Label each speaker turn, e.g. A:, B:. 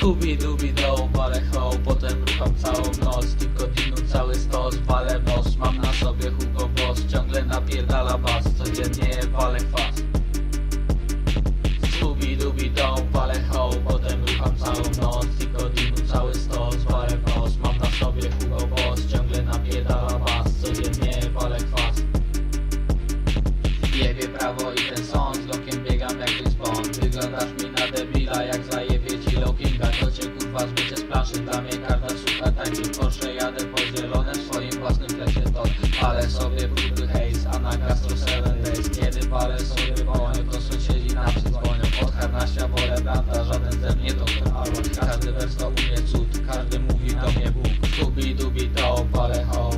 A: Scooby Dooby do walę ho Potem rucham całą noc Tylko cały stos Walę w nos Mam na sobie Hugo Boss Ciągle napierdala bas Codziennie walę kwas. Scooby Dooby do walę ho Potem rucham całą noc Tylko cały stos Walę w nos Mam na sobie Hugo Boss Ciągle napierdala bas Codziennie walę kwas. Jebie prawo i ten Kurwa zbycie z planszy Dla mnie karta sucha taki Porsche jadę podzielone w swoim własnym lesie to Ale sobie brudy hejs A na Castro 7 Days. Kiedy palę sobie wołonię To sąsiedzi na dzwonią. Od harnasia wolę brata Żaden ze mnie to Arnold Każdy wers to u mnie cud Każdy mówi do mnie Bóg. Scooby Dooby to palę ho